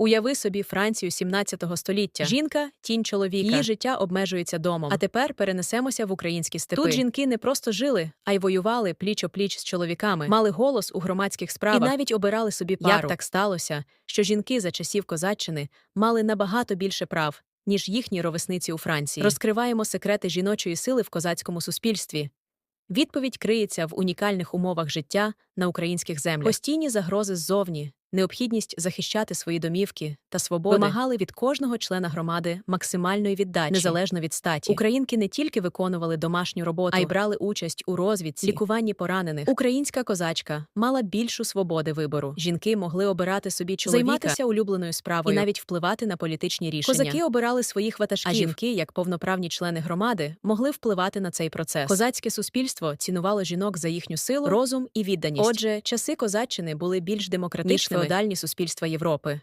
Уяви собі Францію 17 століття. Жінка тінь чоловіка. Її життя обмежується домом. А тепер перенесемося в українські степи. Тут жінки не просто жили, а й воювали пліч опліч з чоловіками, мали голос у громадських справах і навіть обирали собі пару. Як так сталося, що жінки за часів козаччини мали набагато більше прав, ніж їхні ровесниці у Франції. Розкриваємо секрети жіночої сили в козацькому суспільстві. Відповідь криється в унікальних умовах життя на українських землях. Постійні загрози ззовні, необхідність захищати свої домівки та свободи вимагали від кожного члена громади максимальної віддачі, незалежно від статі. Українки не тільки виконували домашню роботу, а й брали участь у розвідці, лікуванні поранених. Українська козачка мала більшу свободи вибору. Жінки могли обирати собі чоловіка, займатися улюбленою справою і навіть впливати на політичні рішення. Козаки обирали своїх ватажків, а жінки, як повноправні члени громади, могли впливати на цей процес. Козацьке суспільство цінувало жінок за їхню силу, розум і відданість. Отже, часи козаччини були більш демократичними феодальні суспільства Європи.